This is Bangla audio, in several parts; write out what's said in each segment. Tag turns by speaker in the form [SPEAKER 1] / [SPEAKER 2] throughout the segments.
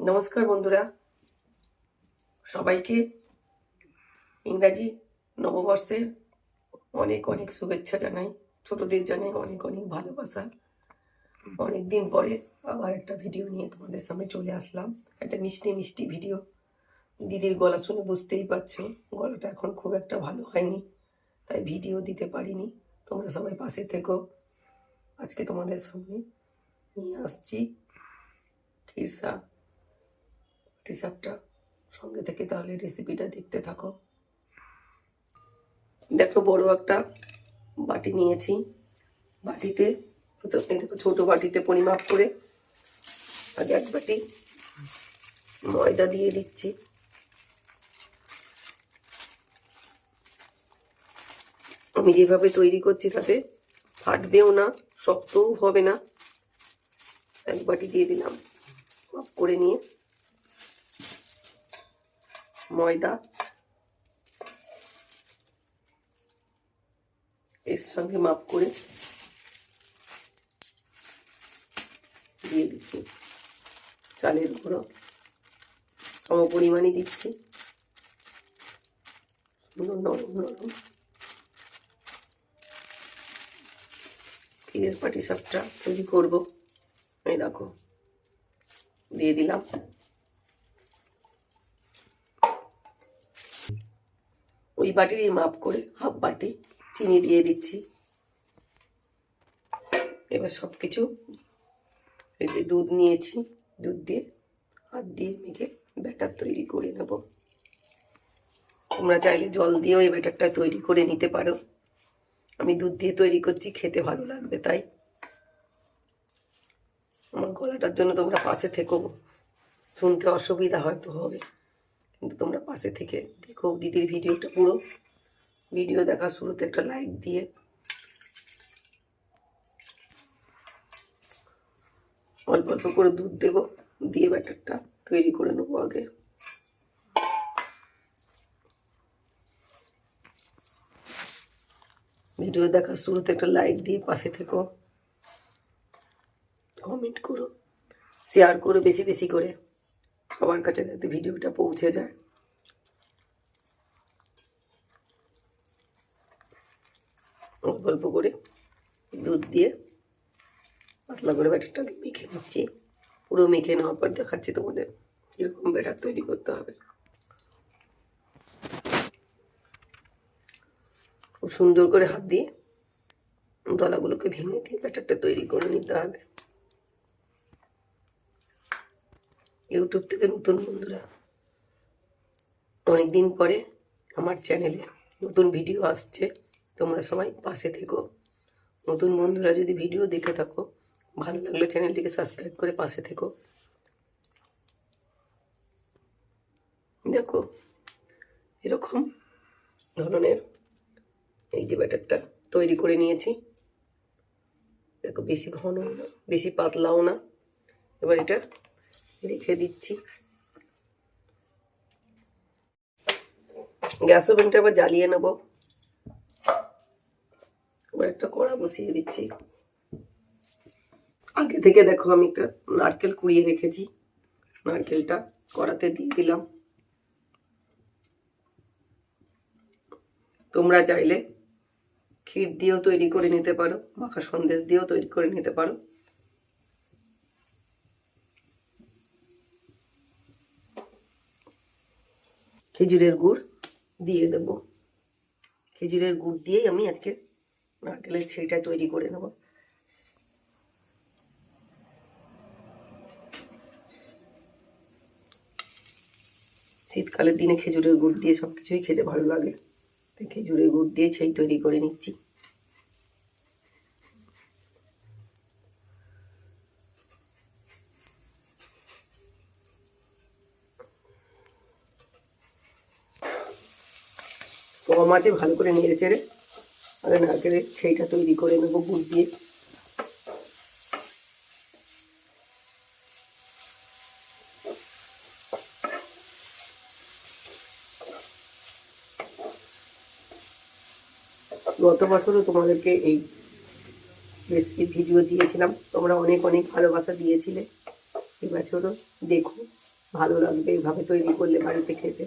[SPEAKER 1] নমস্কার বন্ধুরা। সবাইকে ইংরাজি নববর্ষের অনেক অনেক শুভেচ্ছা জানাই, ছোটদের জানাই অনেক অনেক ভালোবাসা। অনেক দিন পরে আবার একটা ভিডিও নিয়ে তোমাদের সামনে চলে আসলাম। একটা মিষ্টি মিষ্টি ভিডিও দিদির গলা শুনে বুঝতেই পারছ, গলাটা এখন খুব একটা ভালো হয়নি, তাই ভিডিও দিতে পারিনি। তোমরা সবাই পাশে থেকো। আজকে তোমাদের সামনে নিয়ে আসছি, খিরসা। টিসাপটা সঙ্গে থেকে তাহলে রেসিপিটা দেখতে থাকো। দেখো বড় একটা বাটি নিয়েছি। বাটিতে প্রথমে দেখো ছোট বাটিতে পরিমাপ করে আগে এক বাটি ময়দা দিয়ে দিচ্ছি। আমি যেভাবে তৈরি করছি তাতে ফাটবেও না, শক্তও হবে না। এক বাটি দিয়ে দিলাম করে নিয়ে। ময়দা, এর সঙ্গে মাপ করে দিয়ে দিচ্ছি। চালের গুঁড়ো সম পরিমাণে দিচ্ছি নরম নরম। পাটি সাপটা তৈরি করব। এই দেখো, দিয়ে দিলাম। ওই বাটিরই মাপ করে হাফ বাটি চিনি দিয়ে দিচ্ছি। এবার সব কিছু যে দুধ নিয়েছি, দুধ দিয়ে হাত দিয়ে মেখে ব্যাটার তৈরি করে নেব। তোমরা চাইলে জল দিয়েও এই ব্যাটারটা তৈরি করে নিতে পারো। আমি দুধ দিয়ে তৈরি করছি, খেতে ভালো লাগবে তাই। আমার গলাটার জন্য তোমরা পাশে থেকো, শুনতে অসুবিধা হয়তো হবে। কিন্তু তোমরা পাশে থেকে দেখো দিদির ভিডিওটা পুরো। ভিডিও দেখা শুরুতে একটা লাইক দিয়ে। অল্প অল্প করে দুধ দেবো, দিয়ে ব্যাটারটা তৈরি করে নেব আগে। ভিডিও দেখা শুরুতে একটা লাইক দিয়ে পাশে থেকো। কমেন্ট করো শেয়ার করো বেশি বেশি করে। সবার কাছে যাতে ভিডিওটা পৌঁছে যায়। অল্প অল্প করে দুধ দিয়ে পাতলা করে ব্যাটারটাকে মেখে নিচ্ছি। পুরো মেখে নেওয়ার পর দেখাচ্ছি তোমাদের এরকম ব্যাটার তৈরি করতে হবে। খুব সুন্দর করে হাত দিয়ে দলাগুলোকে ভেঙে দিয়ে ব্যাটারটা তৈরি করে নিতে হবে। ইউটিউব থেকে নতুন বন্ধুরা। অনেক দিন পরে আমার চ্যানেলে নতুন ভিডিও আসছে। তোমরা সবাই পাশে থেকো। নতুন বন্ধুরা যদি ভিডিও দেখে থাকো, ভালো লাগলে চ্যানেলটিকে সাবস্ক্রাইব করে পাশে থেকো। দেখো, এরকম ধরনের এই যে ব্যাটারটা তৈরি করে নিয়েছি। দেখো, বেশি ঘন না, বেশি পাতলাও না। এবার এটা রেখে দিচ্ছি। গ্যাস ওভেনটা আবার জ্বালিয়ে নেব। এবার একটা কড়া বসিয়ে দিচ্ছি। আগে থেকে দেখো আমি একটা নারকেল কুড়িয়ে রেখেছি। নারকেলটা কড়াতে দিয়ে দিলাম। তোমরা চাইলে ক্ষীর দিয়েও তৈরি করে নিতে পারো, মাখা সন্দেশ দিয়েও তৈরি করে নিতে পারো। খেজুরের গুড় দিয়ে দেব। খেজুরের গুড় দিয়েই আমি আজকে নারকেলের ছেইটা তৈরি করে নেব। শীতকালের দিনে খেজুরের গুড় দিয়ে সব কিছুই খেতে ভালো লাগে। তাই খেজুরের গুড় দিয়ে ছেই তৈরি করে নিচ্ছি কম আছে ভালো করে নেড়ে চেড়ে আগে নারকেলের সেইটা তৈরি করে নেব, গুড় দিয়ে। গত বছরও তোমাদেরকে এই রেসিপি ভিডিও দিয়েছিলাম। তোমরা অনেক অনেক ভালোবাসা দিয়েছিলে। এবছরও দেখো, ভালো লাগবে এইভাবে তৈরি করলে বাড়িতে খেতে।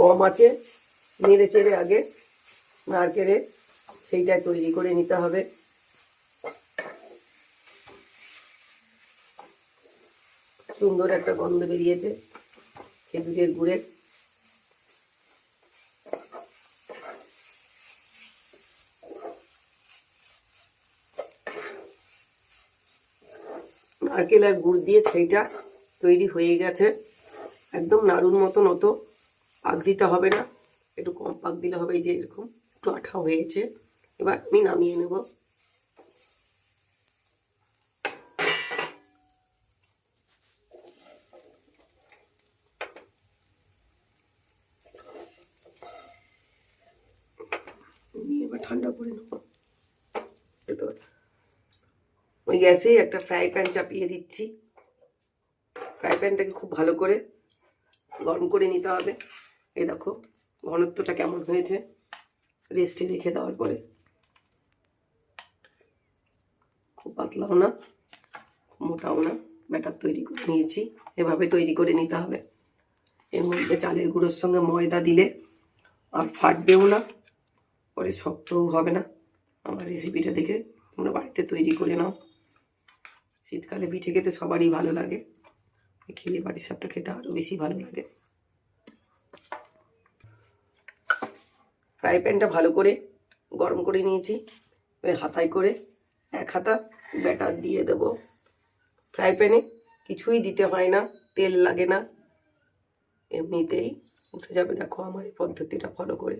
[SPEAKER 1] কম আছে, নেড়ে চেড়ে আগে নারকেলে সেইটা তৈরি করে নিতে হবে। সুন্দর একটা গন্ধ বেরিয়েছে খেজুরের গুড়ের নারকেল আর গুড় দিয়ে সেইটা তৈরি হয়ে গেছে, একদম নাড়ুর মতন অত। পাক দিতে হবে না। একটু কম পাক দিলে হবে, এই যে এরকম একটু আঠা হয়েছে। এবার আমি নামিয়ে নেব। এবার ঠান্ডা করে নেব। ওই গ্যাসে একটা ফ্রাই প্যান চাপিয়ে দিচ্ছি। ফ্রাই প্যানটাকে খুব ভালো করে গরম করে নিতে হবে। এই দেখো, ঘনত্বটা কেমন হয়েছে? রেস্টে রেখে দেওয়ার পরে। খুব পাতলাও না মোটাও না। ব্যাটার তৈরি করে নিয়েছি, এভাবে তৈরি করে নিতে হবে। এর মধ্যে চালের গুঁড়োর সঙ্গে ময়দা দিলে আর ফাটবেও না, পরে শক্তও হবে না। আমার রেসিপিটা দেখে তোমরা বাড়িতে তৈরি করে নাও। শীতকালে পিঠে খেতে সবারই ভালো লাগে। খেলে বাটি সাপটা খেতে আরও বেশি ভালো লাগে। ফ্রাই প্যানটা ভালো করে গরম করে নিয়েছি ওই হাতায় করে এক হাতা ব্যাটার দিয়ে দেব। ফ্রাই প্যানে কিছুই দিতে হয় না, তেল লাগে না, এমনিতেই উঠে যাবে। দেখো আমার এই পদ্ধতিটা ফলো করে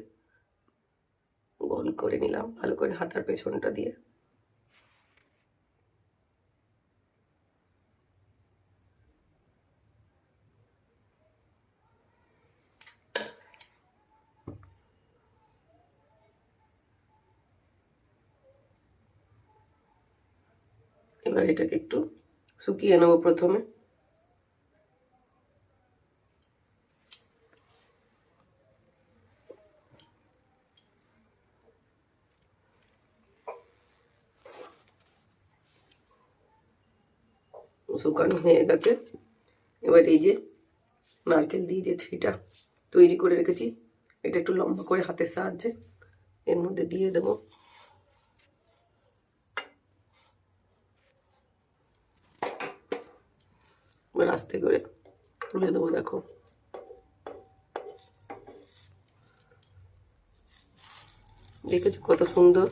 [SPEAKER 1] গোল করে নিলাম, ভালো করে হাতার পেছনটা দিয়ে। এবার এটাকে একটু শুকিয়ে নেব প্রথমে। শুকানো হয়ে গেছে। এবার এই যে নারকেল দিয়ে যে ছিটা তৈরি করে রেখেছি, এটা একটু লম্বা করে হাতের সাহায্যে এর মধ্যে দিয়ে দেবো এবার আস্তে করে তুলে দেবো, দেখো। দেখেছ কত সুন্দর?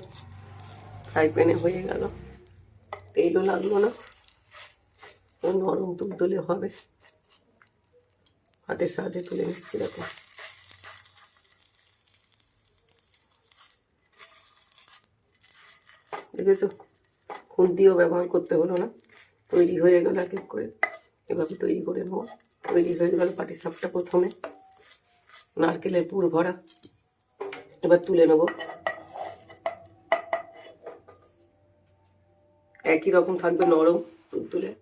[SPEAKER 1] ফ্রাই প্যানে হয়ে গেল। তেলও লাগল না। ও নরম তুলতুলে হবে। হাতের সাহায্যে তুলে নিচ্ছি, দেখো। দেখেছ? খুন্তিও ব্যবহার করতে হলো না। তৈরি হয়ে গেল এক করে। এভাবে তৈরি করে নেব। তৈরি হয়ে গেল পাটি সাপটা প্রথমে। নারকেলের পুর ভরা। এবার তুলে নেব। একই রকম থাকবে নরম তুলে।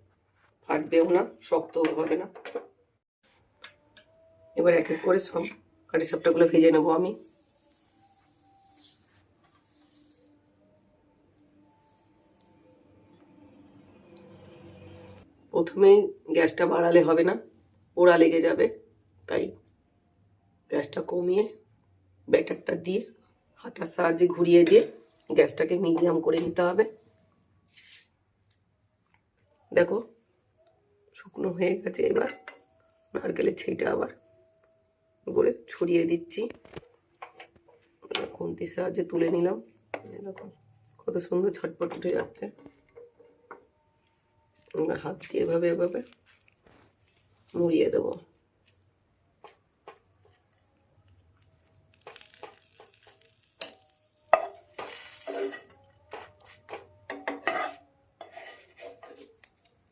[SPEAKER 1] ফাটবেও না, শক্তও হবে না। এবার এক এক করে সব কাটি সাপটাগুলো ভেজে নেব আমি। প্রথমেই গ্যাসটা বাড়ালে হবে না, পোড়া লেগে যাবে, তাই গ্যাসটা কমিয়ে ব্যাটারটা দিয়ে হাতার সাহায্যে ঘুরিয়ে দিয়ে গ্যাসটাকে মিডিয়াম করে নিতে হবে। দেখো, শুকনো হয়ে গেছে এবার, নারকেলের ছিটা আবার করে ছড়িয়ে দিচ্ছি। খুন্তির সাহায্যে তুলে নিলাম। দেখো, কত সুন্দর ছটপট উঠে যাচ্ছে। এবার হাত দিয়ে এভাবে এভাবে মুড়িয়ে দেবো।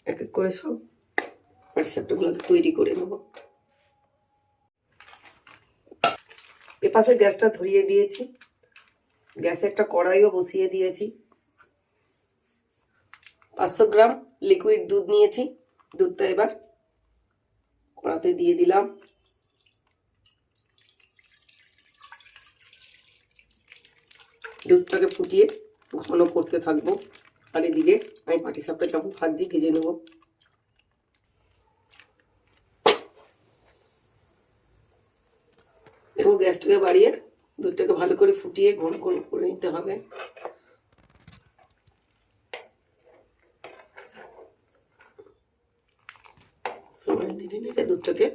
[SPEAKER 1] এক এক করে সব রেসিপিগুলোকে তৈরি করে নেব। এপাশে গ্যাসটা ধরিয়ে দিয়েছি। গ্যাসে একটা কড়াইও বসিয়ে দিয়েছি। পাঁচশো গ্রাম লিকুইড দুধ নিয়েছি। দুধটা এবার কড়াতে দিয়ে দিলাম। দুধটাকে ফুটিয়ে ঘন করতে থাকব। আর এদিকে আমি পাটি সাপটা যেমন ভাজি ভেজে নেব। দেখো গ্যাসটাকে বাড়িয়ে দুধটাকে ভালো করে ফুটিয়ে ঘন ঘন করে নিতে হবে সময় নেড়ে নেড়ে দুধটাকে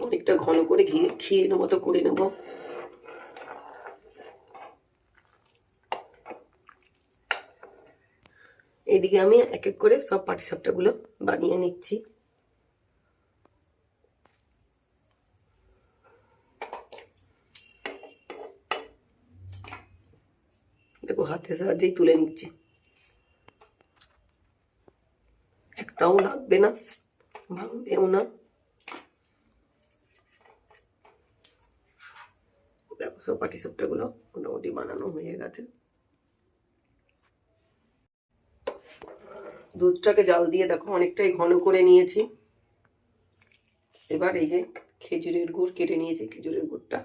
[SPEAKER 1] অনেকটা ঘন করে ঘিরে ক্ষীরের মতো করে নেব। এইদিকে আমি এক এক করে সব পাটিসাপটাগুলো বানিয়ে নিচ্ছি। দেখো, হাতের সাহায্যেই তুলে নিচ্ছি। একটাও লাগবে না। ভাঙবেও না সব পাটি গুলো মোটামুটি বানানো হয়ে গেছে দুধটাকে জাল দিয়ে দেখো, অনেকটাই ঘন করে নিয়েছি। এবার এই যে খেজুরের গুড় কেটে নিয়েছি, খেজুরের গুড়টা।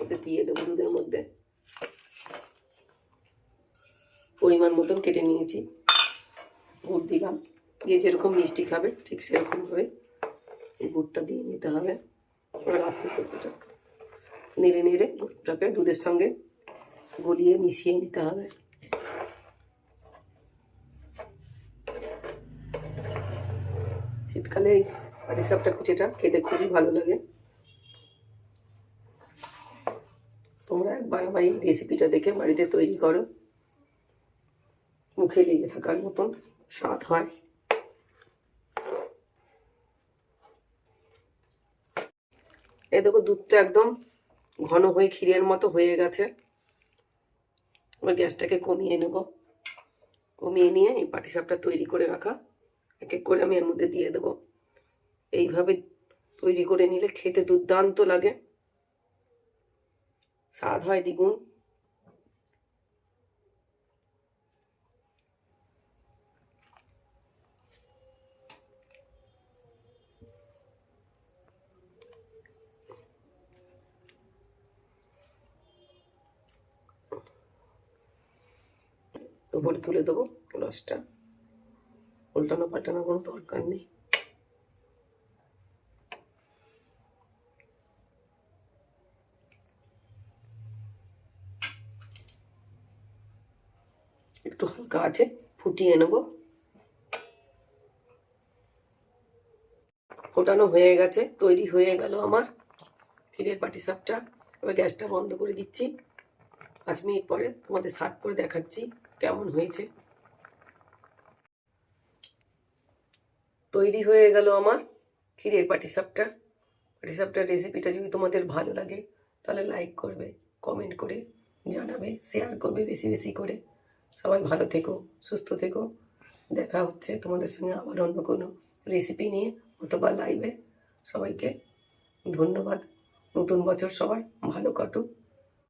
[SPEAKER 1] ওতে দিয়ে দেবো দুধের মধ্যে। পরিমাণ মতন কেটে নিয়েছি। গুড় দিলাম। যে যেরকম মিষ্টি খাবে ঠিক সেরকমভাবে এই গুড়টা দিয়ে নিতে হবে এবার আস্তে আস্তে নেড়ে নেড়ে গুড়টাকে দুধের সঙ্গে গলিয়ে মিশিয়ে নিতে হবে শীতকালে এই পাটিসাপটা পিঠেটা খেতে খুবই ভালো লাগে তোমরা একবার আমার এই রেসিপিটা দেখে বাড়িতে তৈরি করো মুখে লেগে থাকার মতন স্বাদ হয় এই দেখো দুধটা একদম ঘন হয়ে ক্ষীরের মতো হয়ে গেছে। এবার গ্যাসটাকে কমিয়ে নেব। কমিয়ে নিয়ে এই পাটিসাপটা তৈরি করে রাখা। এক এক করে আমি এর মধ্যে দিয়ে দেবো। এইভাবে তৈরি করে নিলে খেতে দুর্দান্ত লাগে। স্বাদ হয় দ্বিগুণ। উপরে দেবো রসটা উল্টানো পাল্টানো কোনো দরকার নেই। একটু হালকা আছে, ফুটিয়ে নেব। ফোটানো হয়ে গেছে, তৈরি হয়ে গেল আমার। ক্ষীরের পাটি সাপটা। এবার গ্যাসটা বন্ধ করে দিচ্ছি। পাঁচ মিনিট পরে তোমাদের সার্ভ করে দেখাচ্ছি। কেমন হয়েছে? তৈরি হয়ে গেল আমার ক্ষীরের পাটিসাপটা। পাটিসাপটার রেসিপিটা যদি তোমাদের ভালো লাগে, তাহলে লাইক করবে কমেন্ট করে জানাবে শেয়ার করবে বেশি বেশি করে। সবাই ভালো থেকো, সুস্থ থেকো। দেখা হচ্ছে তোমাদের সঙ্গে আবার অন্য কোনো রেসিপি নিয়ে অথবা লাইভে সবাইকে ধন্যবাদ। নতুন বছর সবার ভালো কাটুক।